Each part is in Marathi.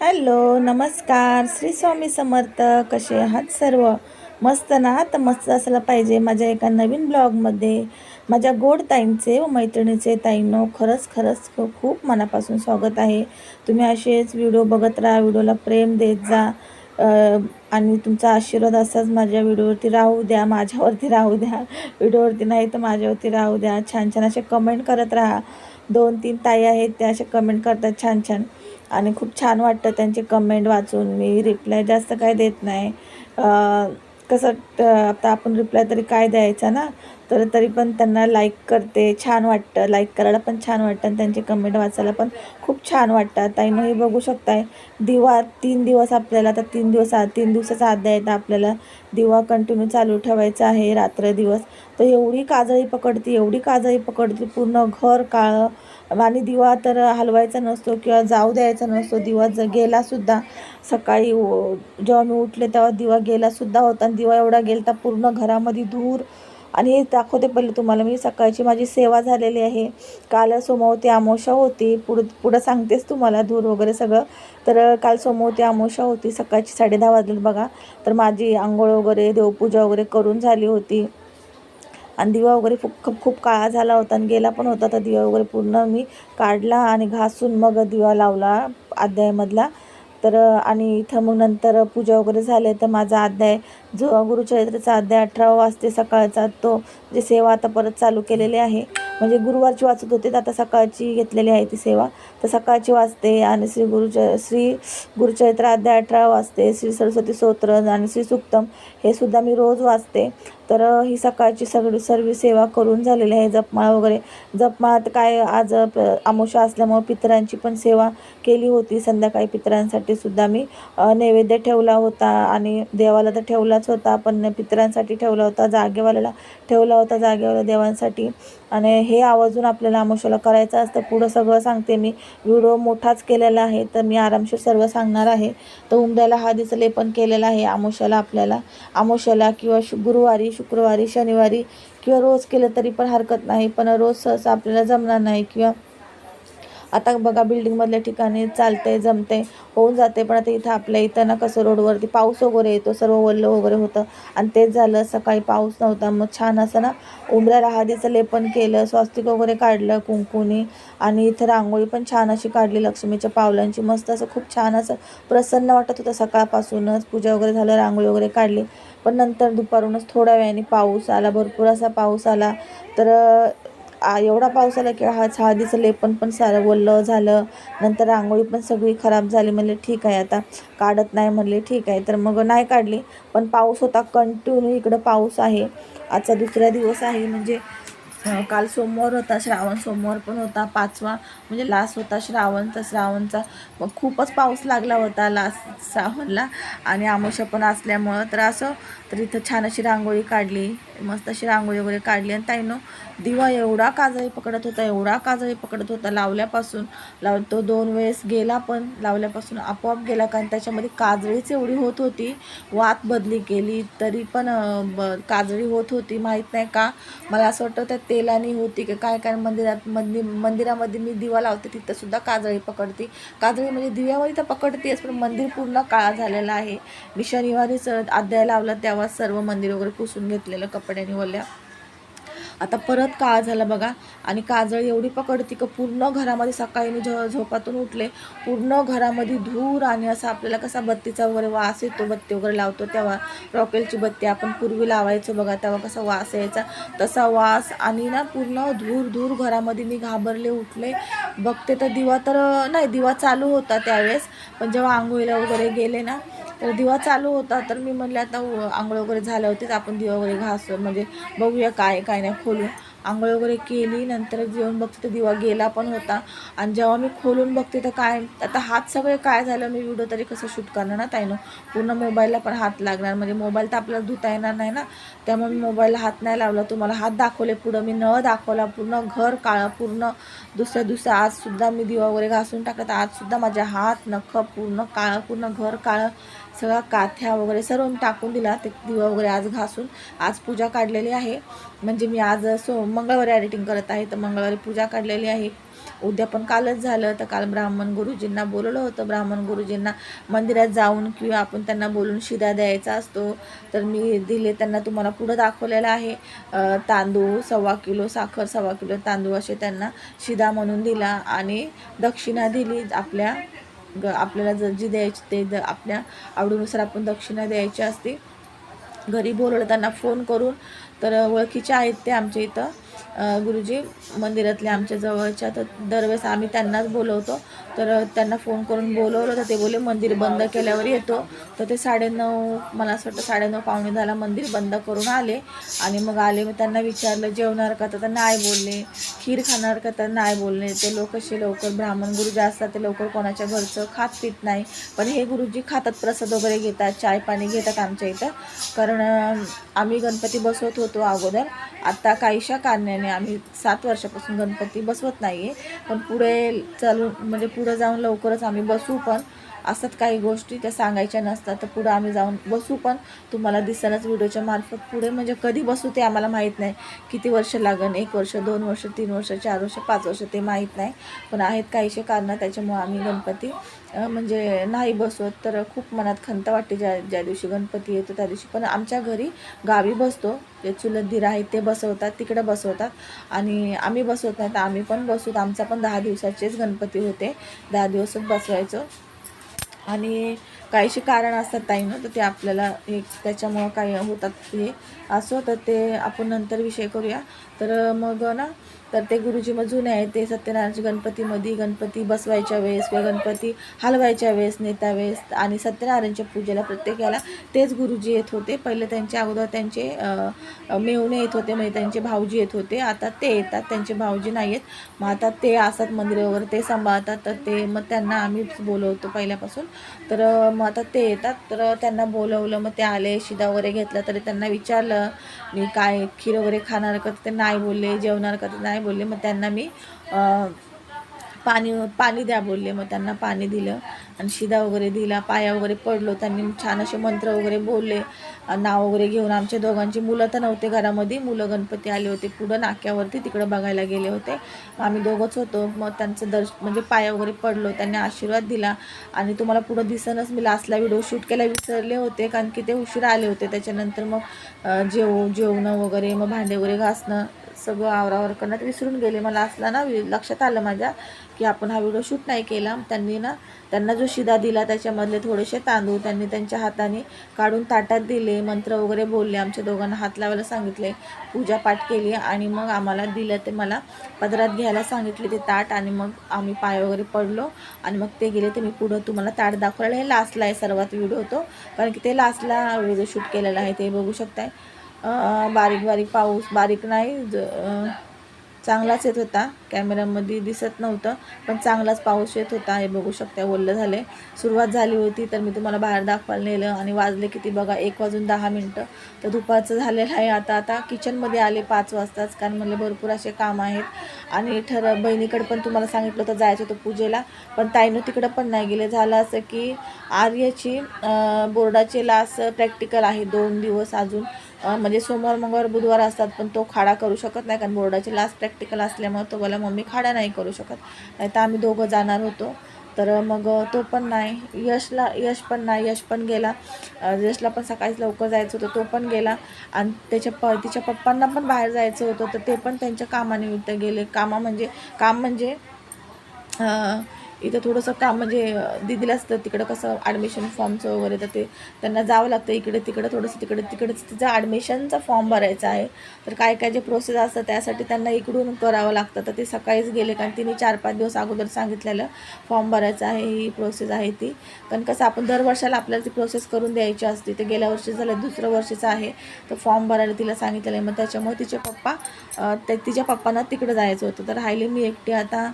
हॅलो नमस्कार. श्री स्वामी समर्थ कसे आहात सर्व? मस्त ना? तर मस्त असलं पाहिजे माझ्या एका नवीन ब्लॉगमध्ये. माझ्या गोड ताईंचे व मैत्रिणीचे ताईंनो खरंच खरंच खूप मनापासून स्वागत आहे. तुम्ही असेच व्हिडिओ बघत राहा व्हिडिओला प्रेम देत जा. आणि तुमचा आशीर्वाद असाच माझ्या व्हिडिओवरती राहू द्या माझ्यावरती राहू द्या. व्हिडिओवरती नाही तर माझ्यावरती राहू द्या. छान छान असे कमेंट करत राहा. दोन तीन ताई आहेत त्या असे कमेंट करतात छान छान. आणि खूप छान वाटतं त्यांचे कमेंट वाचून. मी रिप्लाय जास्त काय देत नाही. कसं तर आता आपण रिप्लाय तरी काय द्यायचा ना? तर तरी पण त्यांना लाईक करते छान वाटतं. लाईक करायला पण छान वाटतं आणि त्यांचे कमेंट वाचायला पण खूप छान वाटतात ताईनं हे बघू शकताय. दिवा तीन दिवस आपल्याला तर तीन दिवस आ- तीन दिवसाचा अध्याय द्यायचा आपल्याला. दिवा कंटिन्यू चालू ठेवायचा आहे रात्र दिवस. तर एवढी काजळी पकडते एवढी काजळी पकडते पूर्ण घर काळं. आणि दिवा तर हलवायचा नसतो किंवा जाऊ द्यायचा नसतो. दिवा ज गेलासुद्धा सकाळी जेव्हा मी उठले तेव्हा दिवा गेलासुद्धा होता आणि दिवा एवढा गेला तर पूर्ण घरामध्ये धूर. आणि हे दाखवते पहिले तुम्हाला मी सकाळची माझी सेवा झालेली आहे. काल सोमवती अमावस्या होती. पुढं पुढं सांगतेच तुम्हाला धूर वगैरे सगळं. तर काल सोमवती अमावस्या होती सकाळची साडेदहा वाजलेत बघा. तर माझी आंघोळ वगैरे देवपूजा वगैरे करून झाली होती. आणि दिवा वगैरे खूप खूप खूप काळा झाला होता आणि गेला पण होता. तर दिवा वगैरे पूर्ण मी काढला आणि घासून मग दिवा लावला अध्यायामधला. तर आणि इथं मग नंतर पूजा वगैरे झाले तर माझा अध्याय जो गुरुचरित्राचा अध्याय अठरा वाजते सकाळचा तो जे सेवा आता परत चालू केलेली आहे. म्हणजे गुरुवारची वाचत होते तर आता सकाळची घेतलेली आहे ती सेवा. तर सकाळची वाचते आणि श्री गुरुच श्री गुरुचरित्र अध्याय अठरा वाचते श्री सरस्वती स्तोत्र आणि श्री सुक्तम हे सुद्धा मी रोज वाचते. तर ही सकाळची सगळी सर्व सेवा करून झालेली आहे जपमाळ वगैरे. जपमाळात काय आज प- असल्यामुळे असल्यामुळं पितरांची पण सेवा केली होती. संध्याकाळी पितरांसाठी सुद्धा मी नैवेद्य ठेवला होता आणि देवाला तर ठेवलाच होता पण पितरांसाठी ठेवला होता जागेवाल्याला ठेवला होता जागेवाल्या देवांसाठी. आणि हे आवर्जून आपल्याला आमोशाला करायचं असतं. पुढं सगळं सांगते मी. व्हिडिओ मोठाच केलेला आहे तर मी आरामशीर सर्व सांगणार आहे. तर उमद्याला हळदीचं लेपन केलेलं आहे. आमोशाला आपल्याला आमोशाला किंवा शु गुरुवारी शुक्रवारी शनिवारी किंवा रोज केलं तरी पण हरकत नाही. पण रोज सहसा आपल्याला जमणार नाही किंवा आता बघा बिल्डिंगमधल्या ठिकाणी चालते जमते होऊन जाते पण आता इथं आपल्या इथं ना कसं रोडवरती पाऊस वगैरे येतो सर्व वल्लं वगैरे होतं. आणि तेच झालं सकाळी पाऊस नव्हता. मग छान असं ना उमऱ्या हळदीचं लेपन केलं स्वास्तिक वगैरे काढलं कुंकुनी आणि इथं रांगोळी पण छान अशी काढली लक्ष्मीच्या पावलांची. मस्त असं खूप छान असं प्रसन्न वाटत होतं सकाळपासूनच. पूजा वगैरे झालं रांगोळी वगैरे काढली. पण नंतर दुपारूनच थोड्या वेळाने पाऊस आला भरपूर असा पाऊस आला. तर एवढा पाऊस आला की हा हळदीचं लेपन पण सारं ओलं झालं. नंतर रांगोळी पण सगळी खराब झाली. म्हणले ठीक आहे आता काढत नाही. म्हणले ठीक आहे. तर मग नाही काढली. पण पाऊस होता कंटिन्यू इकडं पाऊस आहे. आजचा दुसरा दिवस आहे. म्हणजे काल सोमवार होता श्रावण सोमवार पण होता पाचवा. म्हणजे लास्ट होता श्रावणचा श्रावणचा. मग खूपच पाऊस लागला होता लास्ट श्रावणला. आणि आमोशा पण असल्यामुळं तर असं तर इथं छान अशी रांगोळी काढली मस्त अशी रांगोळी वगैरे काढली. आणि ताईनं दिवा एवढा काजळी पकडत होता एवढा काजळी पकडत होता लावल्यापासून. लाव तो दोन वेळेस गेला पण लावल्यापासून आपोआप गेला कारण त्याच्यामध्ये काजळीच एवढी होत होती. वात बदली केली तरी पण ब काजळी होत होती. माहीत नाही का? मला असं वाटतं त्या तेलाने होती की काय काय मंदिरात मंदिर मंदिरामध्ये मी दिवा लावते तिथंसुद्धा काजळी पकडते. काजळी म्हणजे दिव्यामध्ये तर पकडतेच पण मंदिर पूर्ण काळा झालेला आहे. मी शनिवारीच अध्याय लावला तेव्हा सर्व मंदिर वगैरे पुसून घेतलेलं कपड्याने वल्या आता परत काळ झाला बघा. आणि काजळ एवढी पकडते का पूर्ण घरामध्ये सकाळी मी झो झोपातून उठले. पूर्ण घरामध्ये धूर आणि असं आपल्याला कसा बत्तीचा वगैरे वास येतो बत्ती वगैरे लावतो तेव्हा. रॉकेलची बत्ती आपण पूर्वी लावायचो बघा तेव्हा कसा वास यायचा. तसा वास आणि ना पूर्ण धूर धूर घरामध्ये मी घाबरले उठले. बघते तर दिवा तर नाही दिवा चालू होता त्यावेळेस. पण जेव्हा आंघोळीला वगैरे गेले ना तर दिवा चालू होता तर मी म्हणले आता आंघोळ वगैरे झाल्या होतीच आपण दिवा वगैरे घास म्हणजे बघूया काय काय नाही खोलून. आंघोळ वगैरे केली नंतर जेवण बघते तर दिवा गेला पण होता. आणि जेव्हा मी खोलून बघते तर काय आता हात सगळे काय झालं मी व्हिडिओ तरी कसं शूट करणार ना ताईनं? पूर्ण मोबाईलला पण हात लागणार म्हणजे मोबाईल तर आपल्याला धुता येणार नाही ना? त्यामुळे मी मोबाईलला हात नाही लावला तुम्हाला हात दाखवले पुढं मी नळ दाखवला पूर्ण घर काळं पूर्ण दुसऱ्या दुसऱ्या आजसुद्धा मी दिवा वगैरे घासून टाकला तर आजसुद्धा माझ्या हात नख पूर्ण काळं पूर्ण घर काळं सगळ्या काथ्या वगैरे सर्व मी टाकून दिला ते दिवा वगैरे आज घासून. आज पूजा काढलेली आहे. म्हणजे मी आज सो मंगळवारी एडिटिंग करत आहे तर मंगळवारी पूजा काढलेली आहे. उद्या पण कालच झालं तर काल ब्राह्मण गुरुजींना बोलवलं होतं. ब्राह्मण गुरुजींना मंदिरात जाऊन किंवा आपण त्यांना बोलून शिदा द्यायचा असतो. तर मी दिले त्यांना तुम्हाला पुढं दाखवलेलं आहे. तांदूळ सव्वा किलो साखर सव्वा किलो तांदूळ असे त्यांना शिदा म्हणून दिला आणि दक्षिणा दिली आपल्या ग आपल्याला जर जी द्यायची ते द आपल्या आवडीनुसार आपण दक्षिणा द्यायची असते घरी बोलवलं त्यांना फोन करून तर ओळखीचे आहेत ते आमच्या इथं. गुरुजी मंदिरातले आमच्या जवळच्या तर दरवेळेस आम्ही त्यांनाच बोलवतो. तर त्यांना फोन करून बोलवलं तर ते बोले मंदिर बंद केल्यावर येतो. तर ते साडेनऊ मला असं वाटतं साडेनऊ पावणे दहाला मंदिर बंद करून आले. आणि मग आले मग त्यांना विचारलं जेवणार का? तर नाही बोलले. खीर खाणार का? तर नाही बोलले. ते लोक असे लवकर ब्राह्मण गुरुजी असतात ते लवकर कोणाच्या घरचं खात पित नाही. पण हे गुरुजी खातात प्रसाद वगैरे घेतात चाय पाणी घेतात आमच्या इथं. कारण आम्ही गणपती बसवत होतो अगोदर. आत्ता काहीशा कारणाने आम्ही सात वर्षापासून गणपती बसवत नाही आहे पण पुढे चालून म्हणजे पुढं जाऊन लवकरच आम्ही बसू पण. असतात काही गोष्टी त्या सांगायच्या नसतात तर पुढं आम्ही जाऊन बसू पण. तुम्हाला दिसेलच व्हिडिओच्या मार्फत पुढे म्हणजे कधी बसू ते आम्हाला माहीत नाही. किती वर्ष लागन एक वर्ष दोन वर्ष तीन वर्ष चार वर्ष पाच वर्ष ते माहीत नाही. पण आहेत काहीशे कारणं त्याच्यामुळं आम्ही गणपती म्हणजे नाही बसवत तर खूप मनात खंत वाटते ज्या ज्या दिवशी गणपती येतो त्या दिवशी. पण आमच्या घरी गावी बसतो. जे चुलत दीर आहेत ते बसवतात तिकडे बसवतात. आणि आम्ही बसवत नाही तर आम्ही पण बसवत आमचा पण दहा दिवसाचेच गणपती होते. दहा दिवसच बसवायचो. आणि काहीशी कारण असतात ताई ना तर ते आपल्याला हे त्याच्यामुळं काही होतात हे. असं तर ते आपण नंतर विषय करूया. तर मग ना तर ते गुरुजी मग जुने आहेत. ते सत्यनारायणच्या गणपतीमध्ये गणपती बसवायच्या वेळेस किंवा गणपती हलवायच्या वेळेस नेता वेळेस आणि सत्यनारायणच्या पूजेला प्रत्येकाला तेच गुरुजी येत होते. पहिले त्यांच्या अगोदर त्यांचे मेवणे येत होते म्हणजे त्यांचे भाऊजी येत होते. आता ते येतात त्यांचे भाऊजी नाही आहेत मग आता ते असतात मंदिर वगैरे ते सांभाळतात. तर ते मग त्यांना आम्हीच बोलवतो पहिल्यापासून. तर मग मग आता ते येतात तर त्यांना बोलवलं मग ते आले शिदा वगैरे घेतला तरी त्यांना विचारलं मी काय खीर वगैरे खाणार का? तर ते नाही बोलले जेवणार का? तर नाही बोलले. मग त्यांना मी पाणी पाणी द्या बोलले. मग त्यांना पाणी दिलं. आणि शिदा वगैरे दिला पाया वगैरे पडलो त्यांनी छान असे मंत्र वगैरे बोलले नाव वगैरे घेऊन आमच्या दोघांची मुलं तर नव्हते घरामध्ये मुलं गणपती आले होते पुढं नाक्यावरती तिकडं बघायला गेले होते. आम्ही दोघंच होतो मग त्यांचं दर्श म्हणजे पाया वगैरे पडलो त्यांनी आशीर्वाद दिला. आणि तुम्हाला पुढं दिसनच मी लास्टला व्हिडिओ शूट केला विसरले होते कारण की ते उशिरा आले होते. त्याच्यानंतर मग जेवू जेव जेवणं वगैरे मग भांडे वगैरे घासणं सगळं आवरावर करण्यात विसरून गेले. मला असला ना वि- लक्षात आलं माझ्या की आपण हा व्हिडिओ शूट नाही केला. त्यांनी ना त्यांना जो शिदा दिला त्याच्यामधले थोडेसे तांदूळ त्यांनी त्यांच्या हाताने काढून ताटात दिले मंत्र वगैरे बोलले आमच्या दोघांना हात लावायला सांगितले पूजापाठ केली आणि मग आम्हाला दिलं ते मला पदरात घ्यायला सांगितले ते ताट आणि मग आम्ही पाय वगैरे पडलो आणि मग ते गेले ते मी पुढं तुम्हाला ताट दाखवायला हे लास्टला आहे सर्वात व्हिडिओ होतो कारण की ते लास्टला व्हिडिओ शूट केलेला आहे ते बघू शकताय. बारीक बारीक पाऊस बारीक नाही ज- चांगलाच येत होता. कॅमेऱ्यामध्ये दिसत नव्हतं पण चांगलाच पाऊस येत होता. हे बघू शकता ओल्लं झाले सुरुवात झाली होती तर मी तुम्हाला बाहेर दाखवायला नेलं आणि वाजले किती बघा एक वाजून दहा मिनटं. तर दुपारचं झालेलं आहे आता. आता किचनमध्ये आले पाच वाजताच कारण म्हणलं भरपूर असे काम आहेत. आणि ठर बहिणीकडे पण तुम्हाला सांगितलं होतं जायचं होतं पूजेला पण ताईनं तिकडं पण नाही गेले. झालं असं की आर्यची बोर्डाचे लास प्रॅक्टिकल आहे दोन दिवस अजून. म्हणजे सोमवार मंगळवार बुधवार असतात पण तो खाडा करू शकत नाही कारण बोर्डाचे लास्ट प्रॅक्टिकल असल्यामुळे तो बोला मम्मी खाडा नाही करू शकत. नाही तर आम्ही दोघं जाणार होतो. तर मग तो पण नाही. यशला यश पण नाही. यश पण गेला. यशला पण सकाळीच लवकर जायचं होतं. तो पण गेला. आणि त्याच्या प तिच्या पप्पांना पण बाहेर जायचं होतं. तर ते पण त्यांच्या कामानिमित्त गेले. कामा म्हणजे काम म्हणजे इथं थोडंसं काम म्हणजे दिदीला असतं. तिकडं कसं ॲडमिशन फॉर्मचं वगैरे तर ते त्यांना जावं लागतं. इकडे तिकडं थोडंसं तिकडे तिकडेच तिचं ॲडमिशनचा फॉर्म भरायचा आहे. तर काय काय जे प्रोसेस असतं त्यासाठी त्यांना इकडून करावं लागतं. तर ते सकाळीच गेले कारण तिने चार पाच दिवस अगोदर सांगितलेलं फॉर्म भरायचं आहे ही प्रोसेस आहे ती. कारण कसं आपण दर वर्षाला आपल्याला ती प्रोसेस करून द्यायची असते. ते गेल्या वर्षी झालं दुसरं वर्षीचं आहे. तर फॉर्म भरायला तिला सांगितलेलं आहे. मग त्याच्यामुळे तिचे पप्पा ते तिच्या पप्पांना तिकडं जायचं होतं. तर राहिले मी एकटी. आता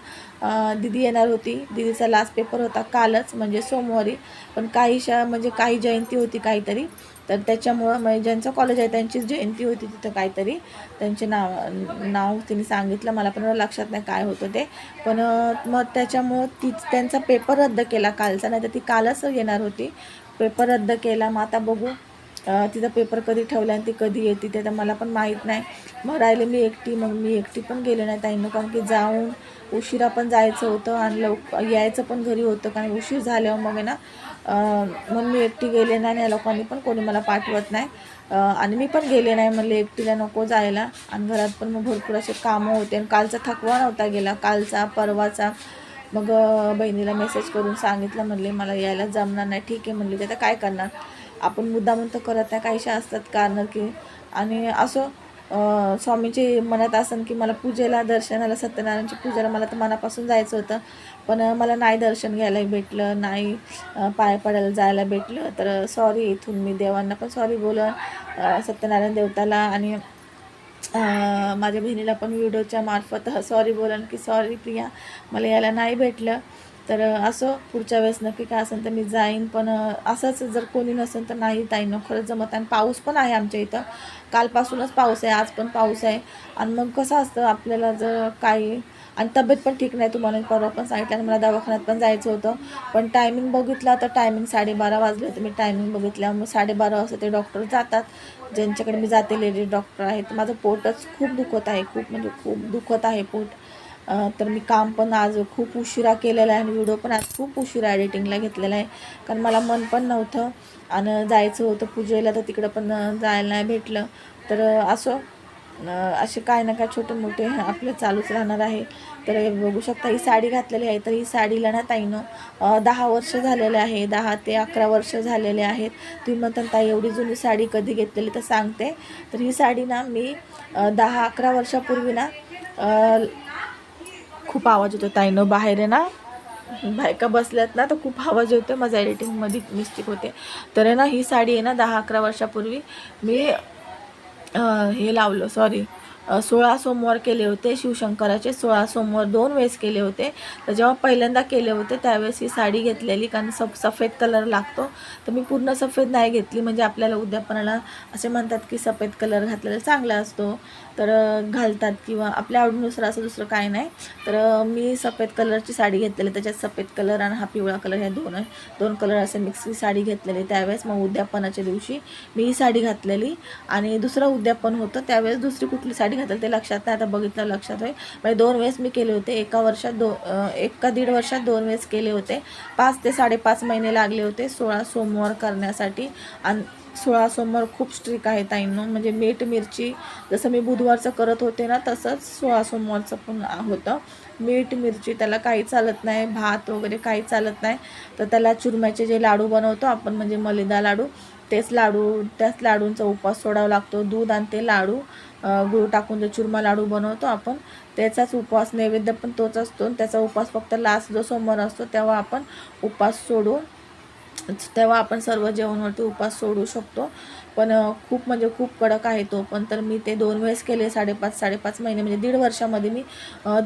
दिदी येणार होती. दिदीचा लास्ट पेपर होता कालच म्हणजे सोमवारी. पण काही शा म्हणजे काही जयंती होती काहीतरी. तर त्याच्यामुळं म्हणजे ज्यांचं कॉलेज आहे त्यांचीच जयंती होती तिथं काहीतरी. त्यांचे नाव नाव तिने सांगितलं. मला पण लक्षात नाही काय होतं ते. पण मग त्याच्यामुळं तीच त्यांचा पेपर रद्द केला कालचा. नाही तर ती कालच येणार होती. पेपर रद्द केला. मग आता बघू. तिचा पेपर कधी ठेवला आणि ती कधी येते ते तर मला पण माहीत नाही. मग राहिले मी एकटी. मग मी एकटी पण गेले नाही ताईनं. कारण की जाऊन उशिरा पण जायचं होतं आणि लवक यायचं पण घरी होतं कारण उशीर झाल्यावर मग ना मम्मी मग मी एकटी गेले नाही या लोकांनी पण कोणी मला पाठवत नाही. आणि मी पण गेले नाही म्हणले एकटीला नको जायला. आणि घरात पण मग भरपूर असे कामं होते आणि कालचा थकवा नव्हता गेला. कालचा परवाचा. मग बहिणीला मेसेज करून सांगितलं म्हणले मला यायला जमणार नाही. ठीक आहे म्हणले ते आता काय करणार? आपण मुद्दामून तर करत नाही. काहीशा असतात कारण की आणि असं स्वामीचे मनात असन की मला पूजेला दर्शनाला सत्यनारायणची पूजेला मला तर मनापासून जायचं होतं. पण मला नाही दर्शन घ्यायला भेटलं नाही पाय पडायला जायला भेटलं. तर सॉरी इथून मी देवांना पण सॉरी बोलन सत्यनारायण देवताला आणि माझ्या बहिणीला पण व्हिडिओच्या मार्फत सॉरी बोलन की सॉरी प्रिया मला यायला नाही भेटलं. तर असं पुढच्या वेळेस नक्की काय असेल तर मी जाईन. पण असंच जर कोणी नसेल तर नाही ताईनं खरंच जमत आणि पाऊस पण आहे आमच्या इथं. कालपासूनच पाऊस आहे आज पण पाऊस आहे. आणि मग कसं असतं आपल्याला जर काही आणि तब्येत पण ठीक नाही तुम्हाला परवा पण सांगितलं आणि मला दवाखान्यात पण जायचं होतं. पण टायमिंग बघितला तर टायमिंग साडेबारा वाजले होते. मी टायमिंग बघितल्या मग साडेबारा वाजता ते डॉक्टर जातात. ज्यांच्याकडे मी जाते लेडीज डॉक्टर आहेत. माझं पोटच खूप दुखत आहे. खूप म्हणजे खूप दुखत आहे पोट. तर मी काम पण आज खूप उशिरा केलेलं आहे आणि व्हिडिओ पण आज खूप उशिरा एडिटिंगला घेतलेला आहे. कारण मला मन पण नव्हतं आणि जायचं होतं पूजेला तर तिकडं पण जायला नाही भेटलं. तर असं असे काय ना काय छोटे मोठे आपलं चालूच राहणार आहे. तर हे बघू शकता ही साडी घातलेली आहे. तर ही साडीला ना ताईनं दहा वर्ष झालेले आहे. दहा ते अकरा वर्ष झालेले आहेत. तुम्ही म्हणता ताई एवढी जुनी साडी कधी घेतलेली? तर सांगते. तर ही साडी ना मी दहा अकरा वर्षापूर्वी ना खूप आवाज येतो ताईनं. बाहेर आहे ना बायका बसल्यात ना तर खूप आवाज येतो माझा एडिटिंगमध्ये मिस्टेक होते. तर आहे ना ही साडी आहे ना दहा अकरा वर्षापूर्वी मी हे लावलं सॉरी सोळा सोमवार केले होते. शिवशंकराचे सोळा सोमवार दोन वेळेस केले होते. तर जेव्हा पहिल्यांदा केले होते त्यावेळेस ही साडी घेतलेली. कारण सफ सफेद कलर लागतो. तर मी पूर्ण सफेद नाही घेतली. म्हणजे आपल्याला उद्यापनाला असे म्हणतात की सफेद कलर घातलेला चांगला असतो. तर घालतात किंवा आपल्या आवडीनुसार असं दुसरं काय नाही. तर मी सफेद कलरची साडी घेतलेली. त्याच्यात सफेद कलर आणि हा पिवळा कलर ह्या दोन दोन कलर असे मिक्सची साडी घेतलेली. त्यावेळेस मग उद्यापनाच्या दिवशी मी ही साडी घातलेली. आणि दुसरं उद्यापन होतं. त्यावेळेस दुसरी कुठली साडी घातली. ते लक्षात नाही आता बघितलं लक्षात होईल. म्हणजे दोन वेळेस मी केले होते. एका वर्षात दो एका दीड वर्षात दोन वेळेस केले होते. पाच ते साडेपाच महिने लागले होते सोळा सोमवार करण्यासाठी. आणि सोळा सोमवार खूप स्ट्रिक आहे ताईंनो. म्हणजे मीठ मिरची जसं मी बुधवारचं करत होते ना तसंच सोळा सोमवारचं पण होतं. मीठ मिरची त्याला काही चालत नाही. भात वगैरे काही चालत नाही. तर त्याला चुरम्याचे जे लाडू बनवतो आपण म्हणजे मलिदा लाडू तेच लाडू त्याच लाडूंचा उपवास सोडावा लागतो. दूध आणि ते लाडू गुळ गूळ टाकून जो चुरमा लाडू बनवतो आपण त्याचाच उपवास नैवेद्य पण तोच असतो. आणि त्याचा उपवास फक्त लास्ट जो सोमवार असतो तेव्हा आपण उपवास सोडून तेव्हा आपण सर्व जेवणवरती उपवास सोडू शकतो. पण खूप म्हणजे खूप कडक आहे तो. पण तर मी ते दोन वेळेस केले साडेपाच साडेपाच महिने. म्हणजे दीड वर्षामध्ये मी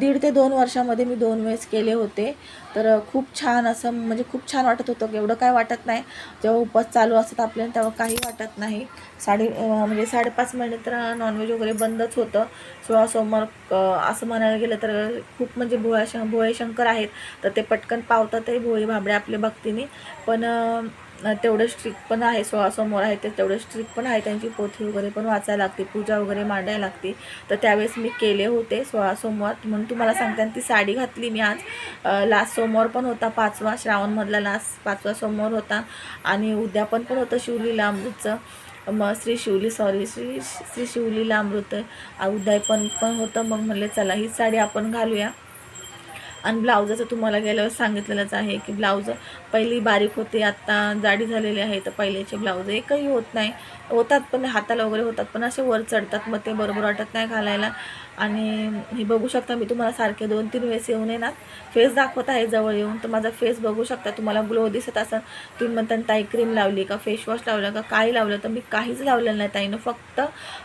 दीड ते दोन वर्षामध्ये मी दोन वेळेस केले होते. तर खूप छान असं म्हणजे खूप छान वाटत होतं. एवढं काय वाटत नाही. जेव्हा उपवास चालू असतात आपल्याला तेव्हा काही वाटत नाही. साडे म्हणजे साडेपाच महिने तर नॉनव्हेज वगैरे बंदच होतं. सोळा सोमवार असं म्हणायला गेलं तर खूप म्हणजे भोळ्या शं भोळे शंकर आहेत. तर ते पटकन पावतातही भोळी भाबडे आपल्या भक्तीने. पण तेवढं स्ट्रिक पण आहे. सोळा आहे ते तेवढं स्ट्रिक पण आहे. त्यांची पोथी वगैरे पण वाचायला लागते. पूजा वगैरे मांडायला लागते. तर त्यावेळेस मी केले होते सोळा सोमवार म्हणून तुम्हाला सांगते आणि ती साडी घातली मी आज. लास्ट सोमवार पण होता पाचवा. श्रावणमधला लास्ट पाचवा सोमवार होता. आणि उद्या पण पण होतं शिवलीला अमृतचं. मग श्री शिवली सॉरी श्री श्री शिवलीला अमृत. आ, उद्या पण पण होतं. मग म्हणले चला ही साडी आपण घालूया. आणि ब्लाऊजाचं तुम्हाला गेल्यावर सांगितलेलंच आहे की ब्लाऊज पहिली बारीक होते आत्ता जाडी झालेली आहे तर पहिल्याचे ब्लाऊज एकही होत नाही. होतात पण हाताला वगैरे होतात पण असे वर चढतात मग ते बरोबर वाटत नाही घालायला. आणि हे बघू शकता मी तुम्हाला सारखे दोन तीन वेळेस येऊन येणार. फेस दाखवत आहे जवळ येऊन. तर माझा फेस बघू शकता. तुम्हाला ग्लो दिसत असेल तुम्ही म्हणता ताई क्रीम लावली का? फेसवॉश लावलं का? काही लावलं? तर मी काहीच लावलेलं नाही ताईनं. फक्त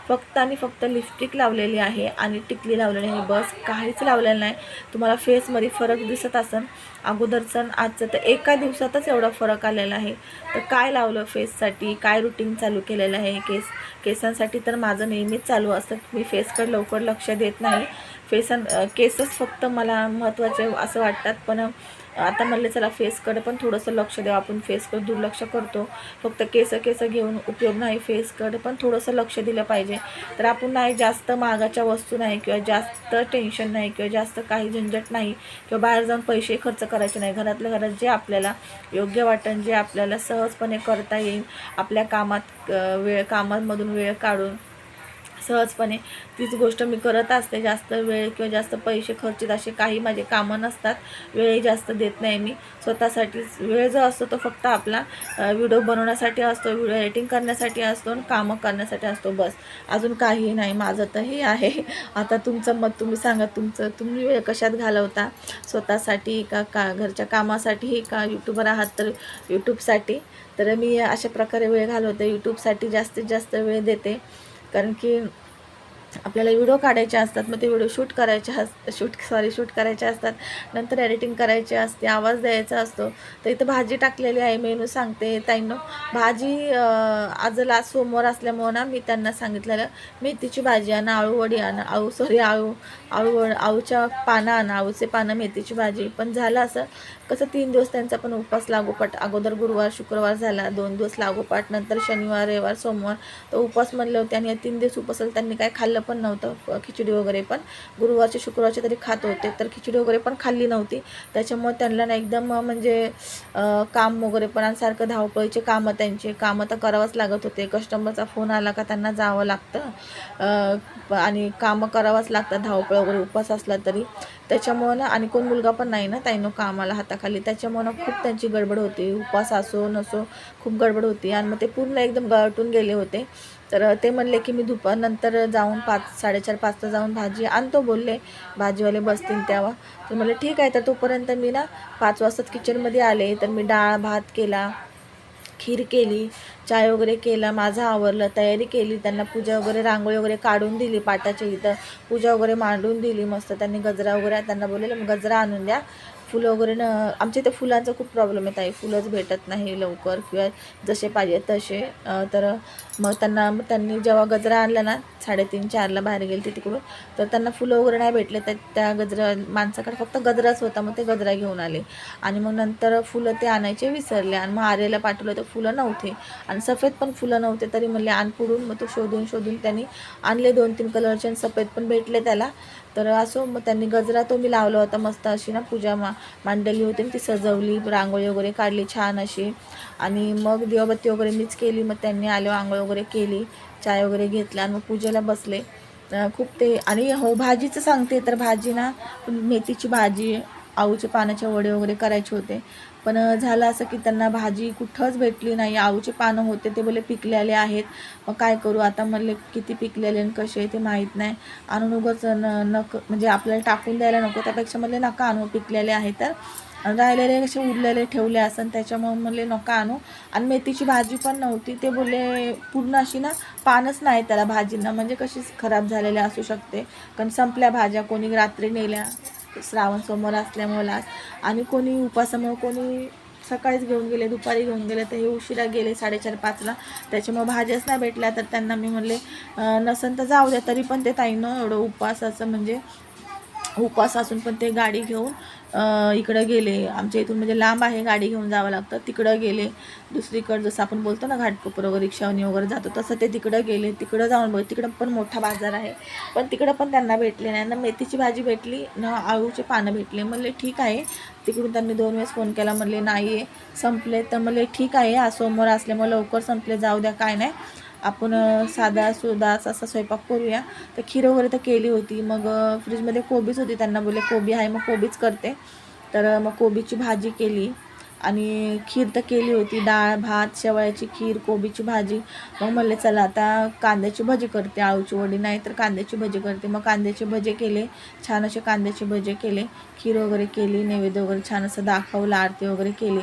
फक्त आणि फक्त लिपस्टिक लावलेली आहे आणि टिकली लावलेली आहे. बस काहीच लावलेलं नाही. तुम्हाला फेसमध्ये फरक दिसत असेल अगोदरचा आणि आजचं तर एका दिवसातच एवढा फरक आलेला आहे. तर काय लावलं फेससाठी? काय रुटीन चालू केलेलं आहे? केस केसांसाठी तर माझं नेहमीच चालू असतं. मी फेसकडे लवकर लक्ष देत नाही. फेसन केसच फक्त मला महत्त्वाचे असं वाटतात. पण आता म्हणलं चला फेसकडे पण थोडंसं लक्ष द्यावं आपण फेसकडे दुर्लक्ष करतो. फक्त केस केस घेऊन उपयोग नाही. फेसकडे पण थोडंसं लक्ष दिलं पाहिजे. तर आपण नाही जास्त महागाच्या वस्तू नाही किंवा जास्त टेन्शन नाही किंवा जास्त काही झंझट नाही किंवा बाहेर जाऊन पैसे खर्च करायचे नाही. घरातल्या घरात जे आपल्याला योग्य वाटेल जे आपल्याला सहजपणे करता येईल आपल्या कामात वेळ कामामधून वेळ काढून सहजपणे तीच गोष्ट मी करत असते. जास्त वेळ किंवा जास्त पैसे खर्चित असे काही माझे कामं नसतात. वेळही जास्त देत नाही मी. स्वतःसाठीच वेळ जो असतो तो फक्त आपला व्हिडिओ बनवण्यासाठी असतो व्हिडिओ एडिटिंग करण्यासाठी असतो आणि कामं करण्यासाठी असतो बस. अजून काही नाही. माझं तर हे आहे. आता तुमचं मत तुम्ही सांगा. तुमचं तुम्ही वेळ कशात घालवता? स्वतःसाठी का का घरच्या कामासाठी का? यूट्यूबर आहात तर यूट्यूबसाठी तर मी अशा प्रकारे वेळ घालवते. यूट्यूबसाठी जास्तीत जास्त वेळ देते. कारण की आपल्याला व्हिडिओ काढायचे असतात मग ते व्हिडिओ शूट करायचे अस शूट सॉरी शूट करायचे असतात. नंतर एडिटिंग करायची असते आवाज द्यायचा असतो. तर इथं भाजी टाकलेली आहे मेनू सांगते ताईंनो. भाजी आज लास्ट सोमवार असल्यामुळं ना मी त्यांना सांगितलेलं मेथीची भाजी आणा आळूवडी आणा आळू सॉरी आळू आळू आळूच्या पानं आणा आळूचे पानं मेथीची भाजी. पण झालं असं कसं तीन दिवस त्यांचा पण उपवास लागोपाठ अगोदर गुरुवार शुक्रवार झाला दोन दिवस लागोपाठ नंतर शनिवार रविवार सोमवार तर उपवास म्हणले होते आणि या तीन दिवस उपवासाला त्यांनी काय खाल्लं पण नव्हतं खिचडी वगैरे पण. गुरुवारचे शुक्रवारचे तरी खात होते तर खिचडी वगैरे पण खाल्ली नव्हती. त्याच्यामुळे त्यांना ना एकदम म्हणजे काम वगैरे पण आणि सारखं धावपळीचे कामं त्यांचे कामं तर करावंच लागत होते. कस्टमरचा फोन आला का त्यांना जावं लागतं. आणि कामं करावंच लागतात धावपळ वगैरे उपवास असला तरी. त्याच्यामुळं ना आणि कोण मुलगा पण नाही ना ताईनो कामाला हाताखाली. त्याच्यामुळं खूप त्यांची गडबड होती. उपवास असो नसो खूप गडबड होती. आणि मग ते पूर्ण एकदम गळटून गेले होते. तर ते म्हणले की मी दुपार नंतर जाऊन पाच साडेचार पाचला जाऊन भाजी आणतो बोलले. भाजीवाले बसतील तेव्हा. तर म्हणले ठीक आहे तर तोपर्यंत मी ना पाच वाजता किचनमध्ये आले. तर मी डाळ भात केला. खीर केली चाय वगैरे केला माझं आवरलं तयारी केली त्यांना पूजा वगैरे रांगोळी वगैरे काढून दिली पाटाच्या इथं. पूजा वगैरे मांडून दिली मस्त. त्यांनी गजरा वगैरे त्यांना बोललेलं मग गजरा आणून द्या. फुलं वगैरे न आमच्या इथे फुलांचा खूप प्रॉब्लेम येत आहे फुलंच भेटत नाही लवकर किंवा जसे पाहिजे तसे. तर मग त्यांना मग त्यांनी जेव्हा गजरा आणला ना साडेतीन चारला बाहेर गेले ते तिकडून तर त्यांना फुलं वगैरे नाही भेटले तर त्या गजरा माणसाकडे फक्त गजराच होता मग ते गजरा घेऊन आले. आणि मग नंतर फुलं ते आणायचे विसरले आणि मग आर्याला पाठवलं तर फुलं नव्हते. आणि सफेद पण फुलं नव्हते तरी म्हणले आण पुढून मग तो शोधून शोधून त्यांनी आणले दोन तीन कलरचे आणि सफेद पण भेटले त्याला. तर असो मग त्यांनी गजरा तो मी लावला होता मस्त अशी ना पूजा मा मांडली होती आणि ती सजवली रांगोळी वगैरे काढली छान अशी. आणि मग दिवाबत्ती वगैरे मीच केली मग त्यांनी आले आंघोळ वगैरे केली चाय वगैरे घेतला आणि मग पूजेला बसले. खूप ते आणि हो भाजीचं सांगते तर भाजी ना मेथीची भाजी आऊच्या पानाचे वडे वगैरे करायचे होते. पण झालं असं की त्यांना भाजी कुठंच भेटली नाही. आऊचे पानं होते ते बोले पिकलेले आहेत. मग काय करू? आता म्हणले किती पिकलेले आणि कसे ते माहीत नाही. आणून उगाच न नक म्हणजे आपल्याला टाकून द्यायला नको. त्यापेक्षा म्हणले नका आणू पिकलेले आहे तर. राहिलेले कसे उरलेले ठेवले असं त्याच्यामुळे म्हणले नका आणू. आणि मेथीची भाजी पण नव्हती. ते बोलले पूर्ण अशी ना पानच नाही त्याला भाजींना म्हणजे कशीच खराब झालेली असू शकते. कारण संपल्या भाज्या कोणी रात्री नेल्या श्रावण समोर असल्यामुळे लास आणि कोणी उपासामुळे कोणी सकाळीच घेऊन गेले दुपारी घेऊन गेले तर हे उशिरा गेले साडेचार पाचला त्याच्यामुळे भाज्याच नाही भेटल्या तर त्यांना मी म्हणले नसन तर जाऊ द्या तरी पण ते ताईनं एवढं उपवासाचं म्हणजे उपवास असून पण ते गाडी घेऊन इकडं गेले. आमच्या इथून म्हणजे लांब आहे गाडी घेऊन जावं लागतं. तिकडं गेले. दुसरीकडं जसं आपण बोलतो ना घाटकोपर वगैरे रिक्षावनी वगैरे जातो तसं ते तिकडं गेले. तिकडं जाऊन बघ तिकडं पण मोठा बाजार आहे. पण तिकडं पण त्यांना भेटले नाही. ना मेथीची भाजी भेटली ना आळूचे पानं भेटले. म्हणले ठीक आहे. तिकडून त्यांनी दोन वेळेस फोन केला. म्हणले नाही आहे संपले. तर म्हणले ठीक आहे आज सोमवार असल्यामुळे लवकर संपले. जाऊ द्या काय नाही. आपण साधा सुदास असा स्वयंपाक करूया. तर खीर वगैरे तर केली होती. मग फ्रीजमध्ये कोबीच होती. त्यांना बोलले कोबी आहे मग कोबीच करते. तर मग कोबीची भाजी केली. आणि खीर तर केली होती. डाळ भात शेवयाची खीर कोबीची भाजी. मग म्हणले चला आता कांद्याची भजी करते आळूची वडी. नाही तर कांद्याची भजी करते. मग कांद्याचे भजे केले. छान असे कांद्याचे भजे केले. खीर वगैरे केली नैवेद्य वगैरे छान असं दाखवलं आरती वगैरे केली.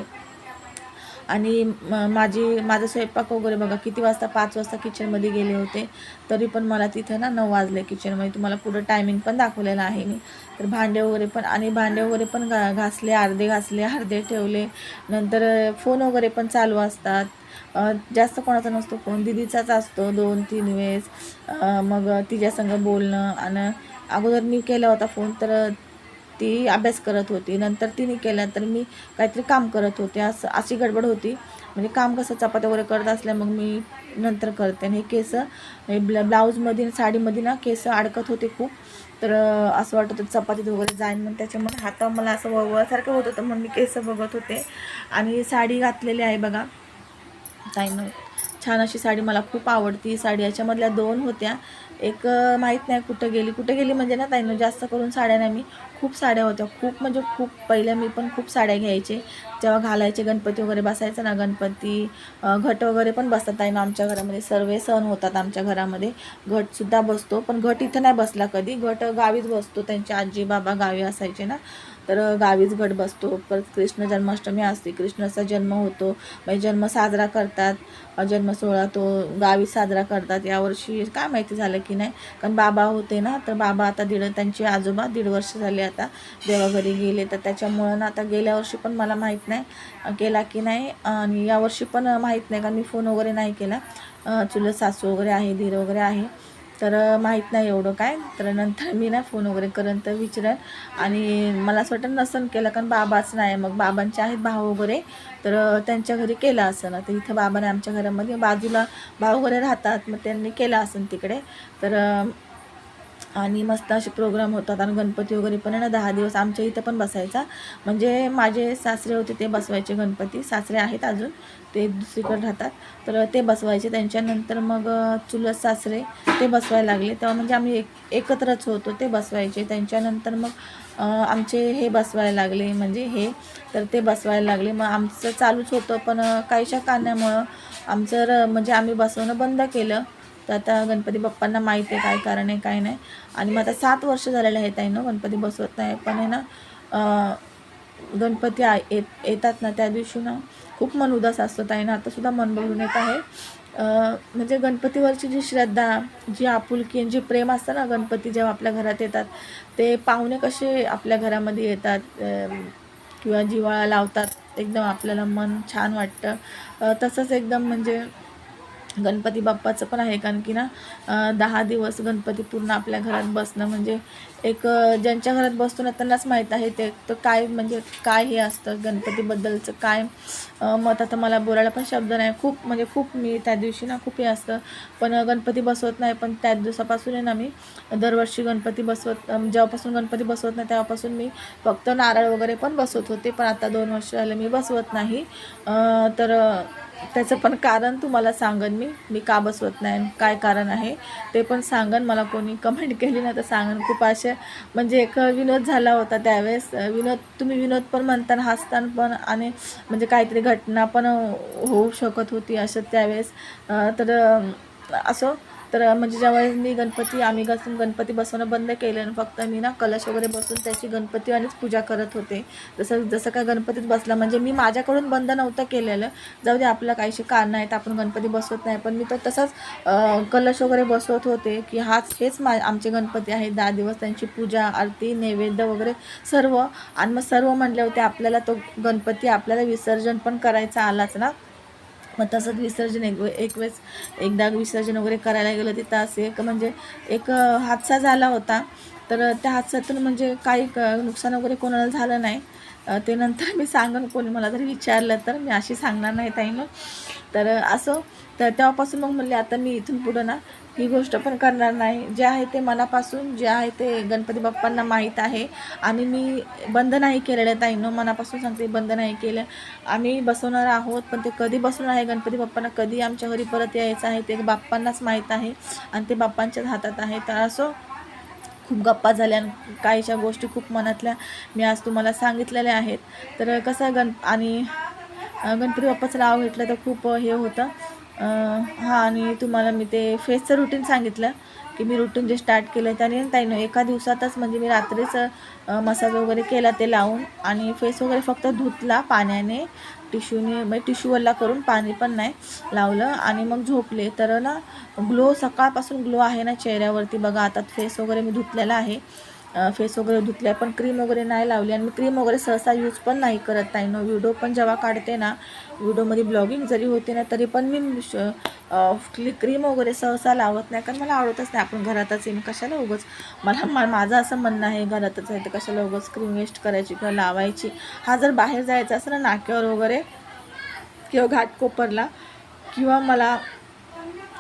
आणि माझी माझा स्वयंपाक वगैरे बघा किती वाजता पाच वाजता किचनमध्ये गेले होते तरी पण मला तिथे ना नऊ वाजले किचनमध्ये तुम्हाला पुढं टायमिंग पण दाखवलेलं आहे मी. तर भांडे वगैरे पण आणि भांडे वगैरे पण घा घासले अर्धे घासले अर्धे ठेवले. नंतर फोन वगैरे पण चालू असतात. जास्त कोणाचा नसतो फोन दिदीचाच असतो दोन तीन वेळेस. मग तिच्या संग बोलणं आणि अगोदर मी केला होता फोन तर ती अभ्यास करत होती. नंतर तिने केल्यानंतर तर मी काहीतरी काम करत होते. असं अशी गडबड होती. म्हणजे काम कसं चपात्या वगैरे करत असल्या मग मी नंतर करते. आणि हे केस हे ब्ला ब्लाऊजमध्ये साडीमध्ये ना केस अडकत होते खूप. तर असं वाटत होतं चपातीत वगैरे जाईन म्हणून. त्याच्यामुळे हाता मला असं वळवळसारखं होत होतं. म्हणून मी केस बघत होते. आणि साडी घातलेली आहे बघा. जाईन छान अशी साडी मला खूप आवडती. साडी याच्यामधल्या दोन होत्या. एक माहीत नाही कुठं गेली. कुठं गेली म्हणजे ना ताईनं जास्त करून साड्या नाही. मी खूप साड्या होत्या. खूप म्हणजे खूप पहिल्या मी पण खूप साड्या घ्यायचे. जेव्हा घालायचे गणपती वगैरे बसायचं ना गणपती घट वगैरे पण बसतात आहे आमच्या घरामध्ये. सर्व सण होतात आमच्या घरामध्ये. घटसुद्धा बसतो. पण घट इथं नाही बसला कधी. घट गावीच बसतो. त्यांचे आजी बाबा गावी असायचे ना. तर गावीच गट बसतो. परत कृष्ण जन्माष्टमी असते. कृष्णाचा जन्म होतो. म्हणजे जन्म साजरा करतात. जन्मसोहळा जन्म सोहळा तो गावी साजरा करतात. यावर्षी काय माहिती झालं की नाही. कारण बाबा होते ना. तर बाबा आता दीड त्यांचे आजोबा दीड वर्ष झाले आता देवाघरी गेले. तर त्याच्यामुळं ना आता गेल्या वर्षी पण मला माहीत नाही केला की नाही. आणि यावर्षी पण माहीत नाही कारण मी फोन वगैरे नाही केला. चुलत सासू वगैरे आहे धीर वगैरे आहे. तर माहीत नाही एवढं काय. तर नंतर मी ना फोन वगैरे करेन तर विचारेन. आणि मला असं वाटतं नसन केलं कारण बाबाच नाही. मग बाबांचे आहेत भाऊ वगैरे. तर त्यांच्या घरी केलं असं. ना तर इथं बाबा नाही आमच्या घरामध्ये बाजूला भाऊ वगैरे राहतात. मग त्यांनी केलं असन तिकडे. तर आणि मस्त असे प्रोग्राम होतात आणि गणपती वगैरे पण आहे ना दहा दिवस आमच्या इथं पण बसायचा. म्हणजे माझे सासरे होते ते बसवायचे गणपती. सासरे आहेत अजून ते दुसरीकडे राहतात. तर ते बसवायचे. त्यांच्यानंतर मग चुलत सासरे ते बसवायला लागले. तेव्हा म्हणजे आम्ही एक एकत्रच होतो ते बसवायचे. त्यांच्यानंतर मग आमचे हे बसवायला लागले. म्हणजे हे तर ते बसवायला लागले. मग आमचं चालूच होतं पण काहीशा कारणामुळं आमचं र- म्हणजे आम्ही बसवणं बंद केलं. तर आता गणपती बाप्पांना माहीत आहे काय कारण आहे काय नाही. आणि मग आता सात वर्ष झालेलं आहे ना गणपती बसवत नाही. पण आहे ना गणपती आ येत येतात ना त्या दिवशी ना खूप मन उदास असतो ताई ना. आतासुद्धा मन भरून येत आहे. म्हणजे गणपतीवरची जी श्रद्धा जी आपुलकी आणि जे प्रेम असतं ना गणपती जेव्हा आपल्या घरात येतात ते पाहुणे कसे आपल्या घरामध्ये येतात किंवा जिवाळा लावतात एकदम आपल्याला मन छान वाटतं. तसंच एकदम म्हणजे गणपती बाप्पाचं पण आहे कारण की ना दहा दिवस गणपती पूर्ण आपल्या घरात बसणं म्हणजे एक ज्यांच्या घरात बसतो ना त्यांनाच माहीत आहे ते तर काय म्हणजे काय हे असतं गणपतीबद्दलचं काय मत आता मला बोलायला पण शब्द नाही. खूप म्हणजे खूप मी त्या दिवशी ना खूप हे असतं. पण गणपती बसवत नाही पण त्या दिवसापासून आहे ना मी दरवर्षी गणपती बसवत जेव्हापासून गणपती बसवत नाही तेव्हापासून मी फक्त नारळ वगैरे पण बसवत होते. पण आता दोन वर्ष झालं मी बसवत नाही. तर त्याचं पण कारण तुम्हाला सांगन मी. मी का बसवत नाही आणि काय कारण आहे ते पण सांगन. मला कोणी कमेंट केली ना तर सांगन. खूप असे म्हणजे एक विनोद झाला होता त्यावेळेस. विनोद तुम्ही विनोद पण म्हणताना हसताना पण आणि म्हणजे काहीतरी घटना पण होऊ शकत होती असं त्यावेळेस. तर असं तर म्हणजे ज्यावेळेस मी गणपती आम्ही कसं गणपती बसवणं बंद केलं आणि फक्त मी ना कलश वगैरे बसून त्याची गणपती आणिच पूजा करत होते. जसं जसं काय गणपतीत बसला म्हणजे मी माझ्याकडून बंद नव्हतं केलेलं. जाऊ दे आपलं काहीशी कारणं आहेत आपण गणपती बसवत नाही. पण मी तर तसंच कलश वगैरे बसवत होते की हाच हेच मा आमचे गणपती आहेत. दहा दिवस त्यांची पूजा आरती नैवेद्य वगैरे सर्व. आणि मग सर्व म्हणले होते आपल्याला तो गणपती आपल्याला विसर्जन पण करायचा आलाच ना. मग तसंच विसर्जन एक एक वेळेस एकदा विसर्जन वगैरे करायला गेलं तिथं असे एक म्हणजे एक हादसा झाला होता. तर त्या हादसातून म्हणजे काही क- नुकसान वगैरे कोणाला झालं नाही. ते नंतर मी सांगन कोणी मला जरी विचारलं तर मी अशी सांगणार नाही ताई मग तर असं तर तेव्हापासून मग म्हणले आता मी इथून पुढं ना ही गोष्ट पण करणार नाही. जे आहे ते मनापासून जे आहे ते गणपती बाप्पांना माहीत आहे. आणि मी बंद नाही केलेलं ताईनं मनापासून सांगते बंद नाही केलं. आम्ही बसवणार आहोत पण ते कधी बसवणार आहे गणपती बाप्पांना? कधी आमच्या घरी परत यायचं आहे ते बाप्पांनाच माहीत आहे आणि ते बाप्पांच्याच हातात आहे. तर असो खूप गप्पा झाल्या आणि काहीशा गोष्टी खूप मनातल्या मी आज तुम्हाला सांगितलेल्या आहेत. तर कसं गण आणि गणपती बाप्पाचं नाव घेतलं तर खूप हे होतं. हां आणि तुम्हाला मी ते फेसचं रुटीन सांगितलं की मी रुटीन जे स्टार्ट केलं त्याने ताईनं एका दिवसातच म्हणजे मी रात्रीच मसाज वगैरे केला ते लावून आणि फेस वगैरे फक्त धुतला पाण्याने टिश्यूने म्हणजे टिश्यूवरला करून पाणी पण नाही लावलं आणि मग झोपले. तर ना ग्लो सकाळपासून ग्लो आहे ना चेहऱ्यावरती. बघा आता फेस वगैरे मी धुतलेला आहे. फेस वगैरे धुतल्या पण क्रीम वगैरे नाही लावली. आणि मी क्रीम वगैरे सहसा यूज पण नाही करत नाही नो व्हिडिओ पण जेव्हा काढते ना व्हिडिओमध्ये ब्लॉगिंग जरी होते ना तरी पण मी श क्रीम वगैरे सहसा लावत नाही. कारण मला आवडतच नाही. आपण घरातच आहे मी कशाला उगच मला मा माझं असं म्हणणं आहे घरातच आहे तर कशाला उगच क्रीम वेस्ट करायची किंवा लावायची? हा जर बाहेर जायचा असेल ना नाक्यावर वगैरे किंवा घाटकोपरला किंवा मला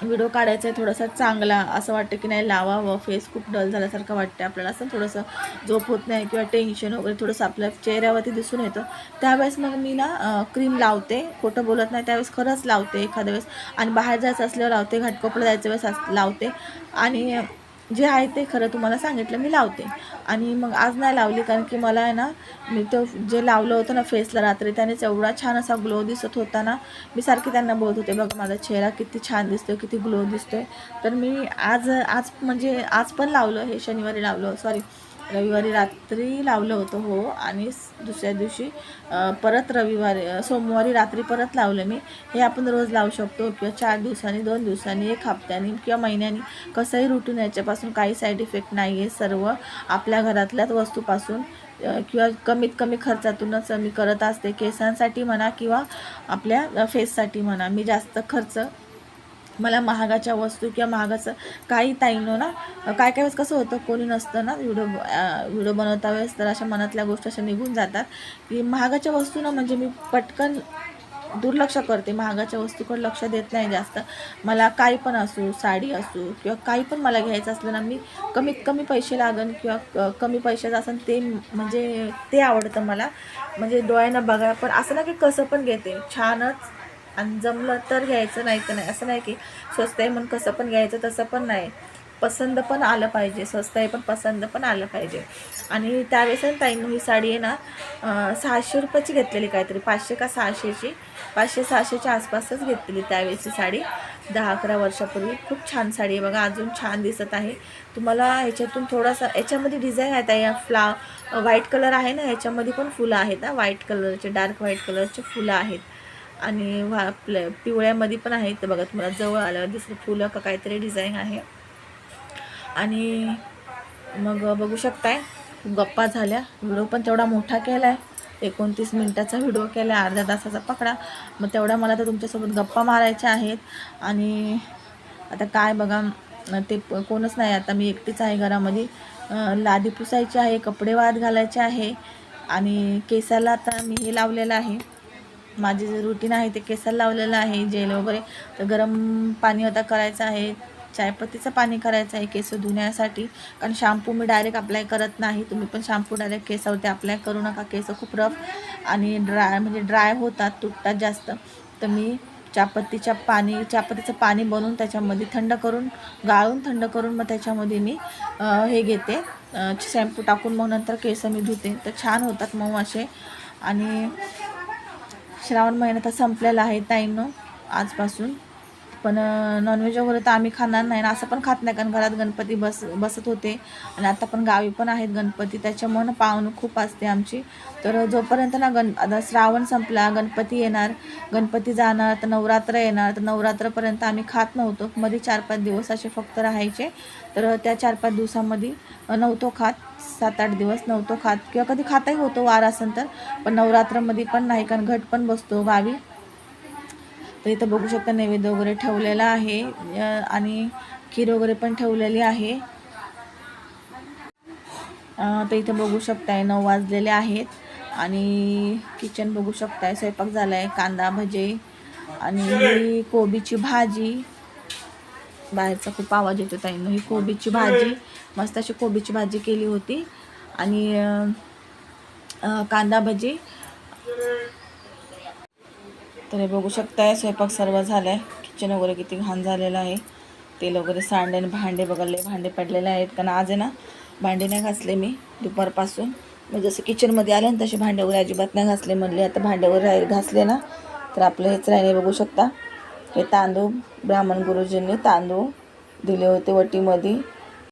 व्हिडिओ काढायचा आहे थोडासा चांगला. असं वाटतं की नाही लावावं. फेस खूप डल झाल्यासारखं वाटतं आपल्याला. असं थोडंसं झोप होत नाही किंवा टेन्शन वगैरे थोडंसं आपल्या चेहऱ्यावरती दिसून येतं. त्यावेळेस मग मी ना क्रीम लावते. खोटं बोलत नाही. त्यावेळेस खरंच लावते एखाद्या वेळेस. आणि बाहेर जायचं असल्यावर लावते. घाटकोपडं जायच्या वेळेस लावते. आणि जे आहे ते खरं तुम्हाला सांगितलं मी लावते. आणि मग आज नाही लावली कारण की मला आहे ना मी तो जे लावलं होतं ना फेसला रात्री त्यानेच एवढा छान असा ग्लो दिसत होता ना. मी सारखी त्यांना बोलत होते बघ माझा चेहरा किती छान दिसतोय किती ग्लो दिसतोय. तर मी आज आज म्हणजे आज पण लावलं हे शनिवारी लावलं सॉरी रविवारी रात्री लावलं होतं हो. आणि दुसऱ्या दिवशी परत रविवारी सोमवारी रात्री परत लावलं मी. हे आपण रोज लावू शकतो किंवा चार दिवसांनी दोन दिवसांनी एक हप्त्यानी किंवा महिन्यानी. कसंही रुटीन याच्यापासून काही साईड इफेक्ट नाही आहे सर्व आपल्या घरातल्याच वस्तूपासून किंवा कमीत कमी खर्चातूनच मी करत असते. केसांसाठी म्हणा किंवा आपल्या फेससाठी म्हणा. मी जास्त खर्च मला महागाच्या वस्तू किंवा महागाचं काही ताईनो ना काय काय वेळेस कसं होतं कोणी नसतं ना व्हिडिओ व्हिडिओ बनवता वेळेस तर अशा मनातल्या गोष्टी अशा निघून जातात की महागाच्या वस्तू ना म्हणजे मी पटकन दुर्लक्ष करते. महागाच्या वस्तूकडे लक्ष देत नाही जास्त. मला काही पण असू साडी असू किंवा काही पण मला घ्यायचं असलं ना मी कमीत कमी पैसे लागन किंवा क- कमी पैशाचं असेल ते म्हणजे ते आवडतं मला. म्हणजे डोळ्यांना बघा. पण असं ना की कसं पण घेते. छानच आणि जमलं तर घ्यायचं नाही तर नाही? असं नाही की स्वस्त आहे म्हणून कसं पण घ्यायचं तसं पण नाही. पसंत पण आलं पाहिजे. स्वस्त आहे पण पसंत पण आलं पाहिजे. आणि त्यावेळेस ताईनं ही साडी आहे ना सहाशे रुपयाची घेतलेली काहीतरी. पाचशे का सहाशेची? पाचशे सहाशेच्या आसपासच घेतलेली त्यावेळेसची साडी. दहा अकरा वर्षापूर्वी. खूप छान साडी आहे बघा. अजून छान दिसत आहे. तुम्हाला ह्याच्यातून थोडासा याच्यामध्ये डिझाईन आहेत या फ्ला व्हाईट कलर आहे ना ह्याच्यामध्ये पण फुलं आहेत ना? व्हाईट कलरचे डार्क व्हाईट कलरचे फुलं आहेत. आणि व्हा आपल्या पिवळ्यामध्ये पण आहेत तर बघा तुम्हाला जवळ आल्यावर दिसलं फुलं का काहीतरी डिझाईन आहे. आणि मग बघू शकताय गप्पा झाल्या. व्हिडिओ पण तेवढा मोठा केला आहे एकोणतीस मिनटाचा व्हिडिओ केला आहे अर्ध्या तासाचा पकडा. मग तेवढा मला तर तुमच्यासोबत गप्पा मारायच्या आहेत. आणि आता काय बघा ते प- कोणच नाही. आता मी एकटीच आहे घरामध्ये. लादी पुसायची आहे कपडे वाद घालायचे आहे. आणि केसाला आता मी हे लावलेलं आहे. माझे जे रुटीन आहे ते केसाला लावलेलं आहे जेल वगैरे. तर गरम पाणी आता करायचं आहे. चायपत्तीचं पाणी करायचं आहे केस धुण्यासाठी. कारण शॅम्पू मी डायरेक्ट अप्लाय करत नाही. तुम्ही पण शॅम्पू डायरेक्ट केसावरती अप्लाय करू नका. केस खूप रफ आणि ड्राय म्हणजे ड्राय होतात तुटतात जास्त. तर मी चापत्तीच्या पाणी चापत्तीचं पाणी बनवून त्याच्यामध्ये थंड करून गाळून थंड करून मग त्याच्यामध्ये मी हे घेते. शॅम्पू टाकून मग नंतर केस मी धुते. तर छान होतात मऊ असे. आणि श्रावण महिना तर संपलेला आहे ताईनो आजपासून. पण नॉनव्हेज वगैरे तर आम्ही खाणार नाही. ना असं पण खात नाही कारण घरात गणपती बस बसत होते. आणि आता पण गावी पण आहेत गणपती. त्याच्यामुळं पाहुणं खूप असते आमची. तर जोपर्यंत ना गण आता श्रावण संपला गणपती येणार गणपती जाणार तर नवरात्र येणार तर नवरात्रपर्यंत आम्ही खात नव्हतो. मध्ये चार पाच दिवस असे फक्त राहायचे. तर त्या चार पाच दिवसामध्ये नव्हतो खात. सात आठ दिवस नव्हतो खात. किंवा कधी खाताही होतो वार असेल तर. पण नवरात्रामध्ये पण नाही कारण घट पण बसतो गावी. तर इथं बघू शकता नैवेद्य वगैरे ठेवलेला आहे. आणि खीर वगैरे पण ठेवलेली आहे. तर इथं बघू शकताय नऊ वाजलेले आहेत. आणि किचन बघू शकताय स्वयंपाक झाला आहे कांदा भजे आणि ही कोबीची भाजी. बाहेरचा खूप आवाज येतो ताईनं ही कोबीची भाजी. मस्त अशी कोबीची भाजी केली होती. आणि कांदा भजी. तर हे बघू शकताय स्वयंपाक सर्व झाला आहे किचन वगैरे किती घाण झालेलं आहे. तेल वगैरे सांडे आणि भांडे बघाले भांडे पडलेले आहेत. कारण आज आहे ना भांडे नाही घासले मी दुपारपासून. मग जसं किचनमध्ये आले ना तसे भांडे वगैरे अजिबात नाही घासले म्हणले. आता भांडे वगैरे घासले ना तर आपलं हेच राहिले बघू शकता. हे तांदूळ ब्राह्मण गुरुजींनी तांदूळ दिले होते वटीमध्ये.